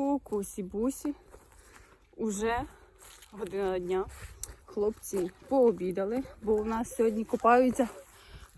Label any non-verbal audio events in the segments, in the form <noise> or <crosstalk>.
Кукусі-бусі. Уже година дня. Хлопці пообідали, бо у нас сьогодні купаються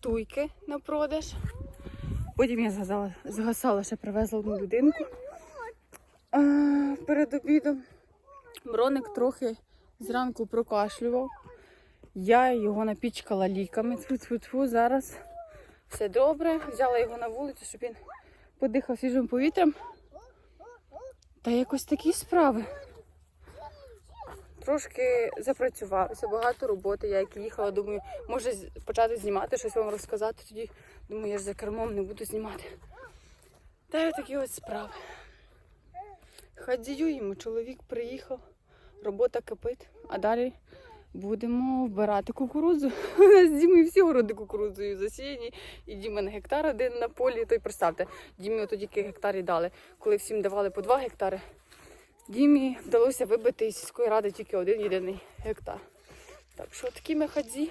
туйки на продаж. Потім я згасала, згасала ще привезла одну людинку а, перед обідом. Броник трохи зранку прокашлював. Я його напічкала ліками. Тьфу-тьфу-тьфу. Зараз все добре. Взяла його на вулицю, щоб він подихав свіжим повітрям. Та якось такі справи. Трошки запрацювалося, багато роботи. Я як їхала, думаю, може почати знімати, щось вам розказати. Тоді думаю, я ж за кермом не буду знімати. Та й такі ось справи. Хадіюємо, чоловік приїхав, робота кипить, а далі будемо вбирати кукурудзу. <laughs> У з Дімою всі городи кукурудзою засіяні, і Діма на гектар один на полі. То й представте, Дімі тільки гектарі дали. Коли всім давали по два гектари, Дімі вдалося вибити із сільської ради тільки один єдиний гектар. Так що такі ми хадзі.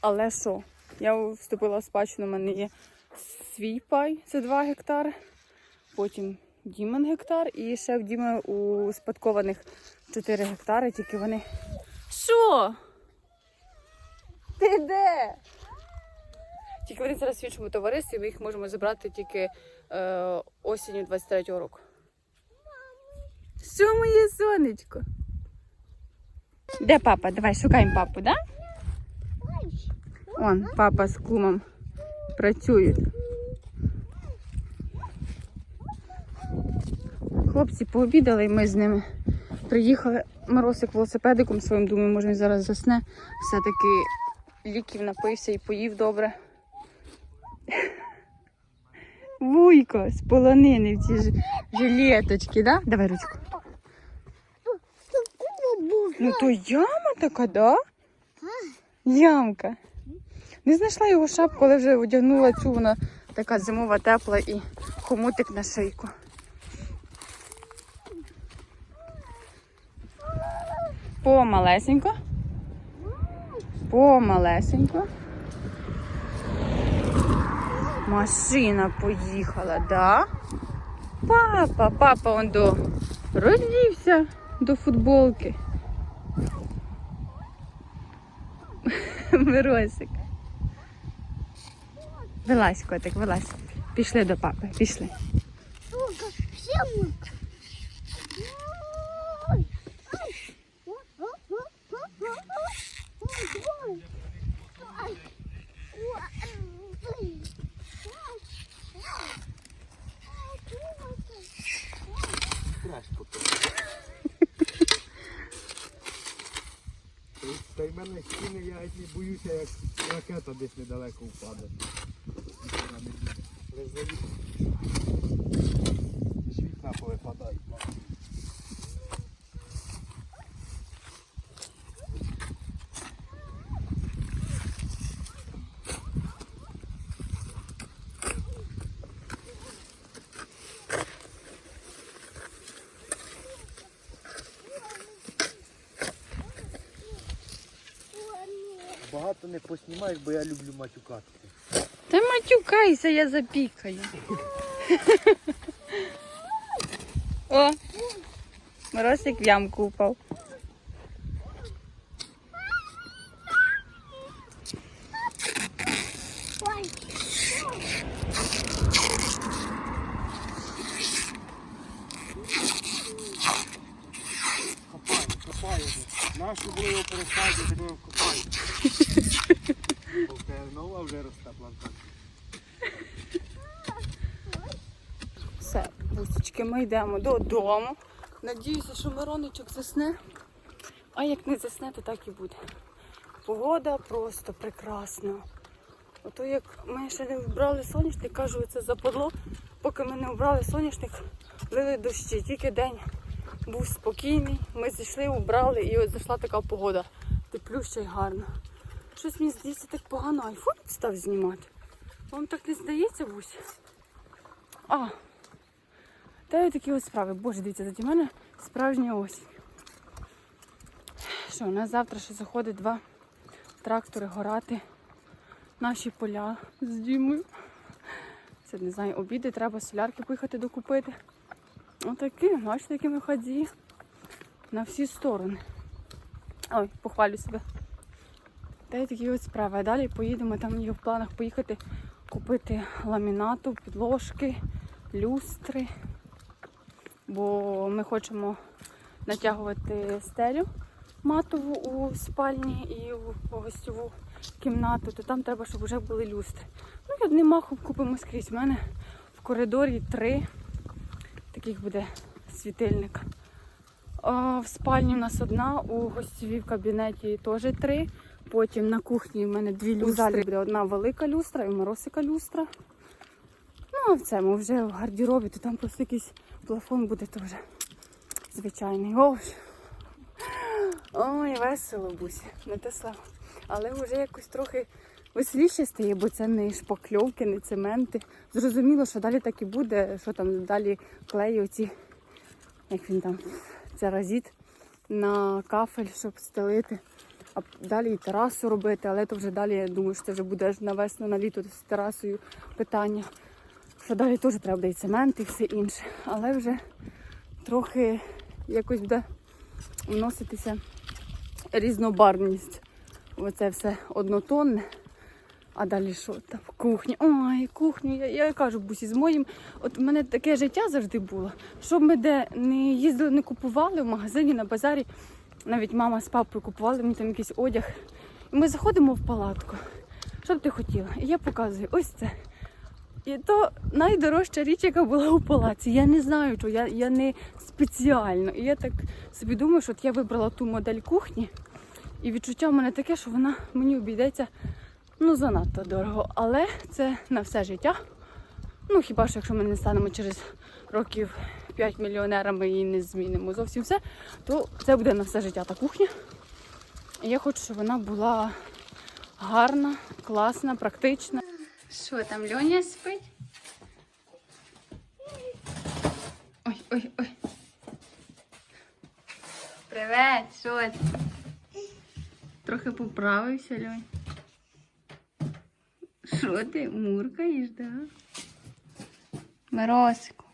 Але що? Я вступила в спадщину, у мене є свій пай, це 2 гектари. Потім Дімон гектар і ще в Діми у спадкованих 4 гектари, тільки вони. Що? Ти де? Тільки вони зараз в іншому товаристві, ми їх можемо забрати тільки е, осінню 23-го року. Що моє сонечко? Де папа? Давай шукаємо папу, да? Он, папа з кумом працюють. Хлопці пообідали і ми з ними приїхали. Моросик велосипедиком своїм, думаю, може він зараз засне. Все-таки ліків напився і поїв добре. Вуйко з полонини в ці жилеточки, да? Давай ручку. Ну то яма така, да? Ямка. Не знайшла його шапку, але вже одягнула цю, вона така зимова тепла і хомутик на шийку. Помалесенько. Помалесенько. Машина поїхала, да? Папа, папа он до роздівся до футболки. Миросик. Вилазь, котик, вилазь. Пішли до папи, пішли. ракета десь недалеко впаде. Багато не поснімаєш, бо я люблю матюкатися. Та матюкайся, я запікаю. О, Моросик в ямку упав. Копаю, копаю. Нашу було його пересадити, ми його копаю. Поки нова вже росте плантація. Все, бусечки, ми йдемо додому. Надіюся, що Мироничок засне. А як не засне, то так і буде. Погода просто прекрасна. Ото як ми ще не вбрали соняшник, кажу, це западло. Поки ми не вбрали соняшник, лили дощі. Тільки день був спокійний. Ми зійшли, убрали і от зайшла така погода. Теплюща й гарна. Щось мені здається так погано айфон став знімати. Вам так не здається, Бусь? А, та й такі ось справи. Боже, дивіться, заді мене справжня осінь. Що, у нас завтра ще заходить два трактори горати наші поля з Дімою. Це не знаю, обіди, треба солярки поїхати докупити. Отакі, бачите, які ми ході на всі сторони. Ой, похвалю себе. Та й такі от справи. Далі поїдемо, там є в планах поїхати купити ламінату, підложки, люстри. Бо ми хочемо натягувати стелю матову у спальні і у гостьову кімнату, то там треба, щоб вже були люстри. Ну і одним махом купимо скрізь. У мене в коридорі три таких буде світильника. В спальні у нас одна, у гостєвій в кабінеті теж три. Потім на кухні в мене дві люстри. У залі буде одна велика люстра і Моросика люстра. Ну, а в цьому вже в гардеробі, то там просто якийсь плафон буде теж звичайний. Ой, Ой весело, бусі, не те слово. Але вже якось трохи веселіше стає, бо це не шпакльовки, не цементи. Зрозуміло, що далі так і буде, що там далі клею оці, як він там, церазіт на кафель, щоб стелити. А далі і терасу робити, але то вже далі, я думаю, що це вже буде на весну, на літо з терасою питання. Що далі теж треба буде і цемент, і все інше. Але вже трохи якось буде вноситися різнобарвність. Оце все однотонне. А далі що там? Кухня. Ой, кухню. Я, я кажу, бусі, з моїм. От у мене таке життя завжди було. Щоб ми де не їздили, не купували в магазині, на базарі. Навіть мама з папою купували мені там якийсь одяг. І ми заходимо в палатку. Що б ти хотіла? І я показую, ось це. І то найдорожча річ, яка була у палаці. Я не знаю, що я, я не спеціально. І я так собі думаю, що от я вибрала ту модель кухні, і відчуття в мене таке, що вона мені обійдеться ну занадто дорого. Але це на все життя. Ну хіба що якщо ми не станемо через років 5 мільйонерами і не змінимо зовсім все, то це буде на все життя та кухня. І я хочу, щоб вона була гарна, класна, практична. Що там, Льоня спить? Ой, ой, ой. Привет, що? Трохи поправився, Льонь. Що ти, муркаєш, да? Миросику.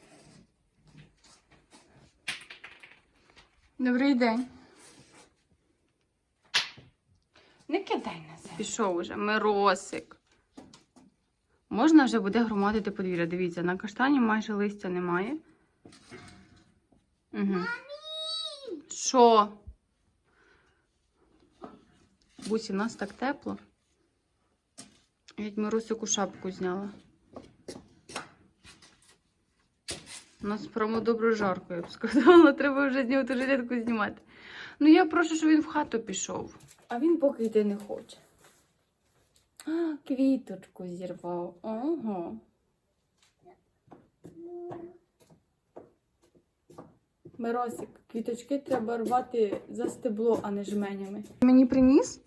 Добрий день. Не кидай на землю. Пішов уже, Миросик. Можна вже буде громадити подвір'я. Дивіться, на каштані майже листя немає. Угу. Що? Бусі, в нас так тепло. Я Геть Миросику шапку зняла. У нас прямо добре жарко, я б сказала. <laughs> Треба вже з нього ту жилетку знімати. Ну я прошу, щоб він в хату пішов. А він поки йти не хоче. А, квіточку зірвав. Ого. Миросик, квіточки треба рвати за стебло, а не жменями. Мені приніс?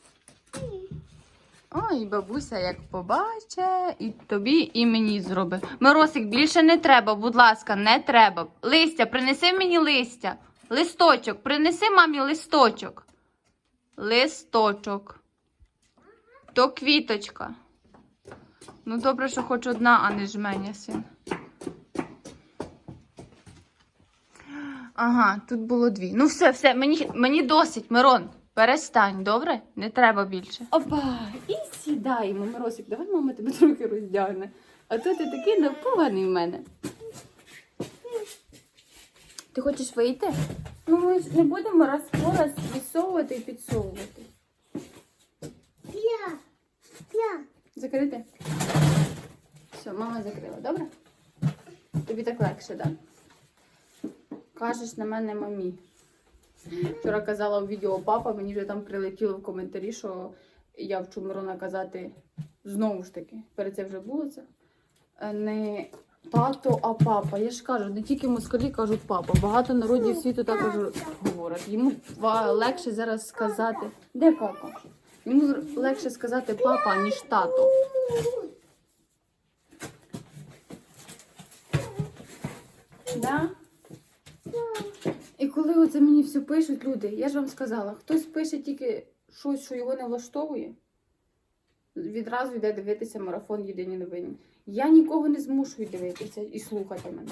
Ой, бабуся, як побачить, і тобі, і мені зробить. Миросик, більше не треба, будь ласка, не треба. Листя, принеси мені листя. Листочок, принеси мамі листочок. Листочок. То квіточка. Ну, добре, що хоч одна, а не жменя син. Ага, тут було дві. Ну, все, все, мені, мені досить, Мирон. Перестань, добре? Не треба більше. Опа, і сідаємо, Миросик, давай мама тебе трохи роздягне. А то ти такий напуганий в мене. Ти хочеш вийти? Ну, ми ж не будемо раз по раз відсовувати і підсовувати. П'я. П'я. Закрити? Все, мама закрила, добре? Тобі так легше, так? Кажеш на мене мамі. Вчора казала у відео папа, мені вже там прилетіло в коментарі, що я вчу Мирона казати знову ж таки, перед це вже було це. Не тато, а папа. Я ж кажу, не тільки москалі кажуть папа. Багато народів світу також говорять. Йому легше зараз сказати. Де папа? Йому легше сказати папа, ніж тато. Да? Коли оце мені все пишуть люди, я ж вам сказала, хтось пише тільки щось, що його не влаштовує, відразу йде дивитися марафон єдині новини. Я нікого не змушую дивитися і слухати мене.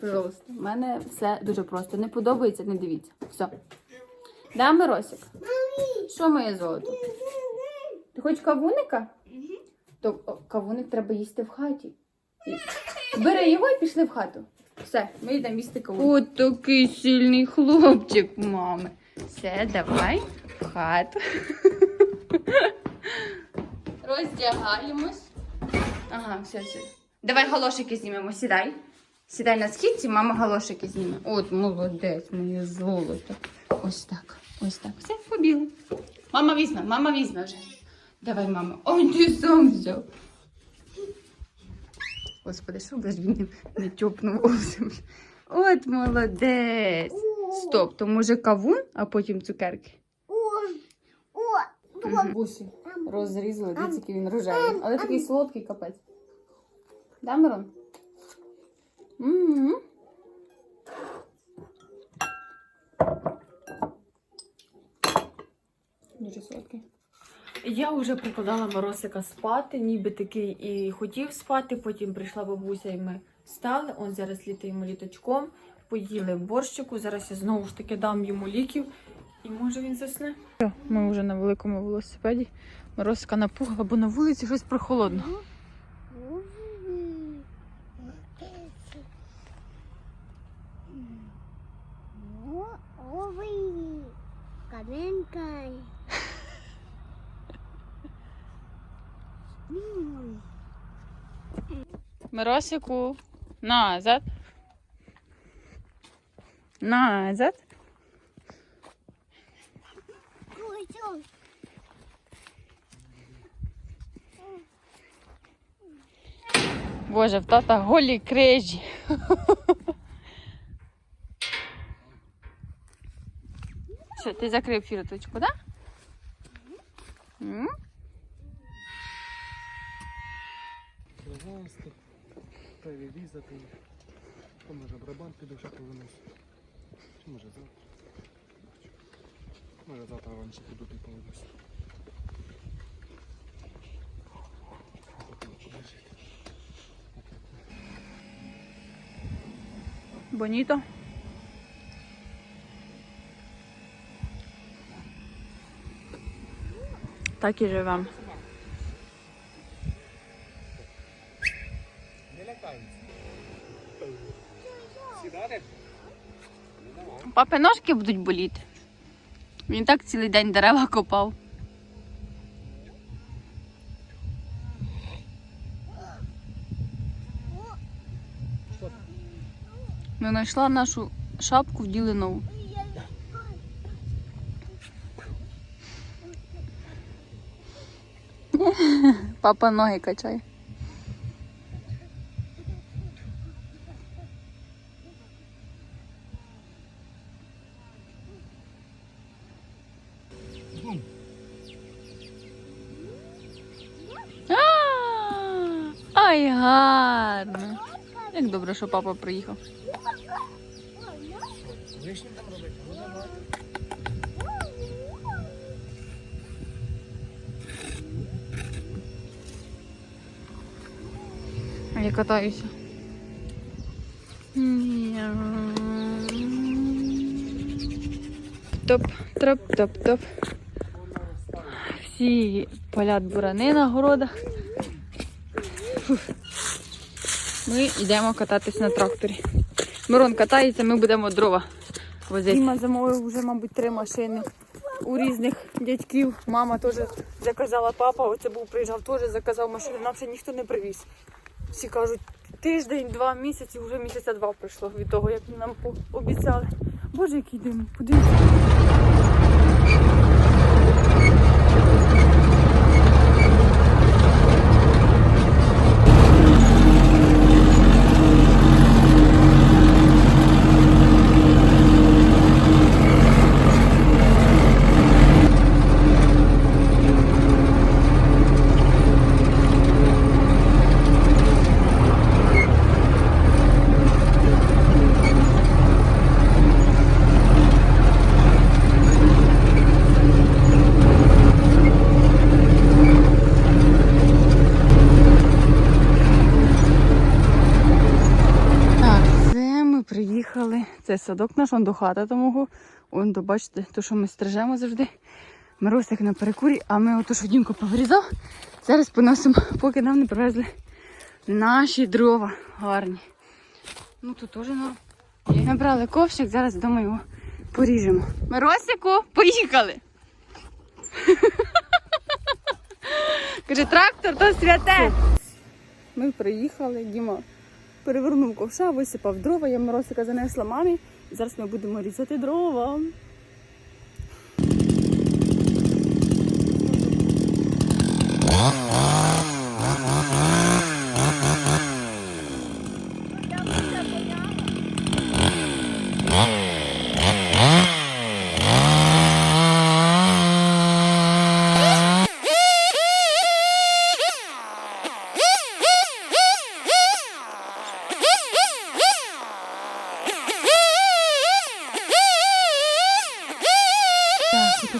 Пожалуйста. У мене все дуже просто. Не подобається, не дивіться. Все. Да, Миросик? Що моє золото? Ти хочеш кавуника? То кавуник треба їсти в хаті. Бери його і пішли в хату. Все, ми йдемо їсти кавуник. От такий сильний хлопчик, мами. Все, давай в хату. <laughs> Роздягаємось. Ага, все, все. Давай галошики знімемо, сідай. Сідай на східці, мама галошики зніме. От, молодець, моє золото. Ось так, ось так. Все, побігли. Мама візьме, мама візьме вже. Давай, мама. Ой, ти сам взяв. Господи, що би ж він не, тьопнув об землю. От молодець. Стоп, то може кавун, а потім цукерки. Бусі розрізали, дивіться, який він рожевий. Але такий солодкий капець. Да, Мирон? Дуже солодкий. Я вже прикладала Моросика спати, ніби такий і хотів спати. Потім прийшла бабуся, і ми стали. Он зараз літаємо літочком, поїли борщику. Зараз я знову ж таки дам йому ліків. І може він засне. Ми вже на великому велосипеді. Моросика напугала, бо на вулиці щось прохолодно. Ой, каменкой. Миросику, назад. Назад. Боже, в тата голі крижі. <laughs> Що, ти закрив фірточку, так? Да? Привезти, перерізати. То може барабан піду ще повиносити. Чи може завтра? Може завтра раніше піду і повиносити. Боніто. Так і живемо. Папи ножки будуть боліти. Він так цілий день дерева копав. Не знайшла нашу шапку вділи нову. <laughs> Папа ноги качає. Що папа приїхав. Вишні там робити? А я катаюся. Топ, троп, топ, топ. Всі полят бурани на городах. Фух. Ми йдемо кататись на тракторі. Мирон катається, ми будемо дрова возити. Діма замовив вже, мабуть, три машини у різних дядьків. Мама теж заказала папа. Оце був приїжджав, теж заказав машину. Нам ще ніхто не привіз. Всі кажуть, тиждень, два місяці, вже місяця два пройшло від того, як нам обіцяли. Боже, який дим, подивіться. Це садок наш, он до хата тому. Он до, бачите, то, що ми стрижемо завжди. Миросик на перекурі, а ми що Дімко повирізав, зараз поносимо, поки нам не привезли наші дрова гарні. Ну тут теж норм. Ми брали ковшик, зараз вдома його поріжемо. Миросику, поїхали! <laughs> Каже, трактор то святе. Ми приїхали, Діма перевернув ковша, висипав дрова, я морозика занесла мамі. І зараз ми будемо різати дрова. Так,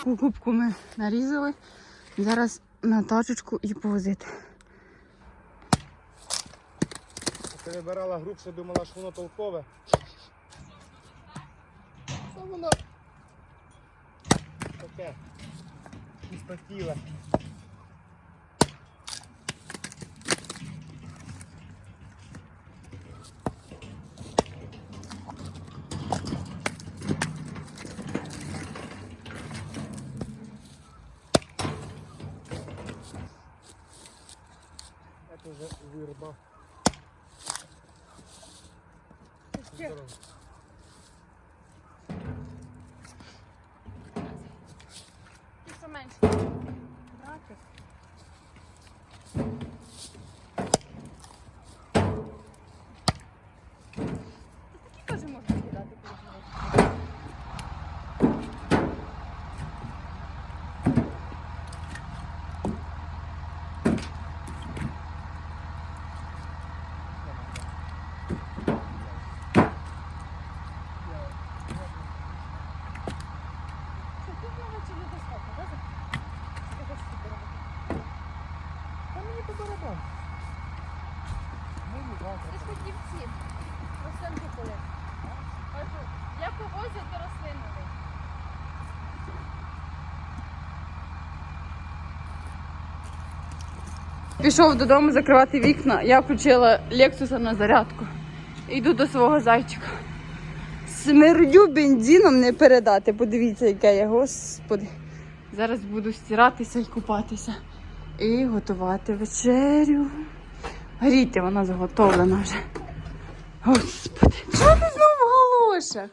таку кубку ми нарізали. Зараз на тачечку і повозити. Перебирала грубше, думала, що воно толкове. А воно таке. Чистотіле. Это уже вырба. Здорово. Що менше. Такі теж можна з'їдати. Та мені по барабану. Мені Ти завтра. ж хотів ці рослинки коли. Кажу, я повозю до рослинної. Пішов додому закривати вікна. Я включила Лексуса на зарядку. Йду до свого зайчика. Смердю бензином не передати. Подивіться, яке я, господи. Зараз буду стиратися і купатися. І готувати вечерю. Гріти, вона заготовлена вже. Господи, чого ти знову в галошах?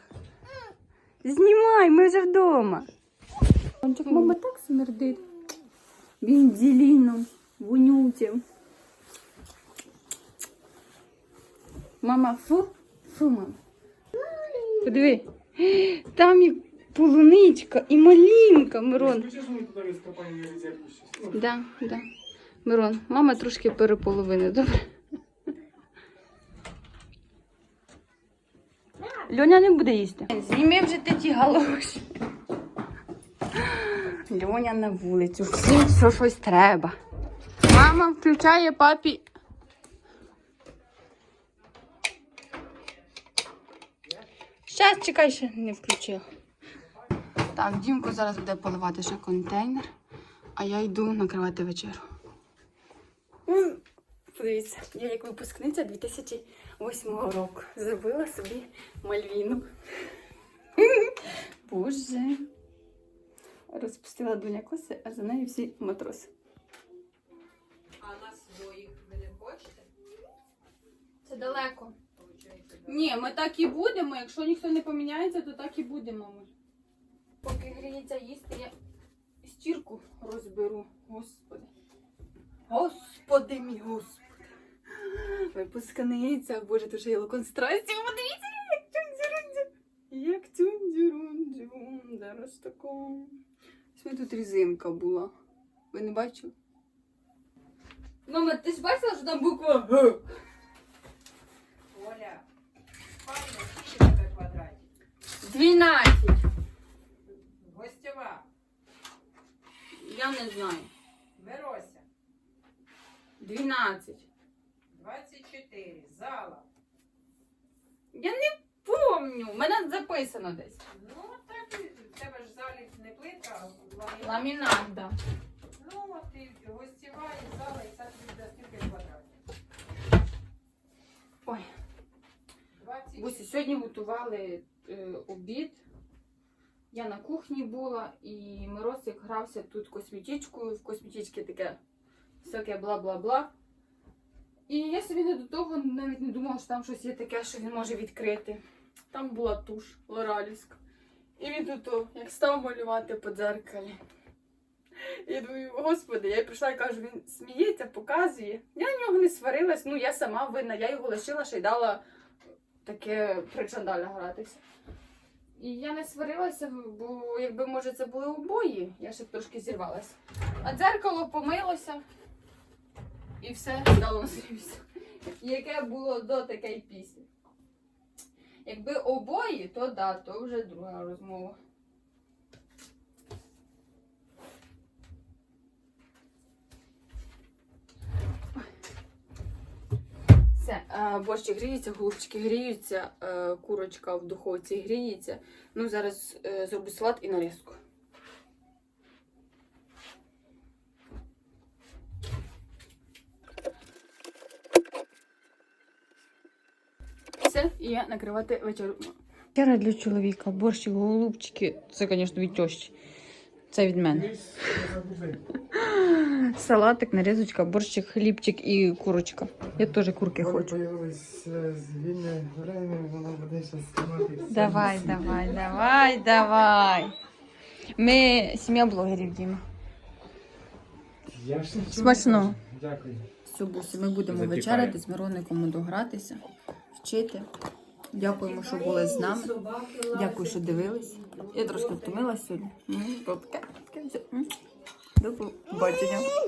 Знімай, ми вже вдома. Мама так смердить. Бензеліном, вонючим. Мама, фу, фу, мама. Подиви, там і полуничка, і малинка, Мирон. Да, да. Мирон, мама трошки переполовини, добре? Льоня не буде їсти. Зніми вже ти ті галоші. Льоня на вулицю. Всім що щось треба. Мама включає папі. Щас, чекай, ще не включила. Так, Дімко зараз буде поливати ще контейнер, а я йду накривати вечерю. Подивіться, я як випускниця 2008 року зробила собі мальвіну. <laughs> Боже. Розпустила дуня коси, а за нею всі матроси. Далеко. Ні, ми так і будемо. Якщо ніхто не поміняється, то так і будемо ми. Поки гріється їсти, я стірку розберу. Господи. Господи мій господи. Випускниця, боже, то ще є локонстрасті. Подивіться, як тюндзюрунджу. Як тюндзюрунджу. Зараз тако. Ось тут різинка була. Ви не бачили? Мама, ти ж бачила, що там буква Г? Оля, файно, скільки тебе квадратів? 12. Гостєва, Я не знаю. Мирося, 12. 24, зала. Я не помню. У мене записано десь. Ну, так, в тебе ж залі не плитка, а ламінат. Ламінат, да. Ну, от і гостєва, і зала, і це тобі за скільки квадратів? Ой. 20. Бусі, сьогодні готували обід. Я на кухні була, і Миросик грався тут косметичкою. В косметичці таке всяке бла-бла-бла. І я собі не до того навіть не думала, що там щось є таке, що він може відкрити. Там була туш лоралівська. І він тут, о, як став малювати по дзеркалі. Я думаю, господи, я прийшла і кажу, він сміється, показує. Я на нього не сварилась, ну я сама винна, я його лишила, ще й дала таке причандаля гратися. І я не сварилася, бо якби може це були обої, я ще б трошки зірвалася. А дзеркало помилося і все дало зрівся. Яке було до таке й пісні. Якби обої, то да, то вже друга розмова. Все, борщик гріється, голубчики гріються, е, курочка в духовці гріється. Ну, зараз е, зроблю салат і нарізку. Все, і я накривати вечерю. Вечеря для чоловіка, борщик, голубчики. Це, звісно, від тещі. Це від мене. Салатик, нарізочка, борщик, хлібчик і курочка. Я теж курки Коли хочу. появилось е, звільне время, воно буде зараз знімати. все. Давай, давай, давай, давай. Ми сім'я блогерів, Діма. Я ж нічого не Смачного. кажу. Дякую. Все, бусі, ми будемо Запікає. вечеряти з Мироником догратися, вчити. Дякуємо, що були з нами. Дякую, що дивились. Я трошки втомилась сьогодні. То таке, таке все. М. До побачення.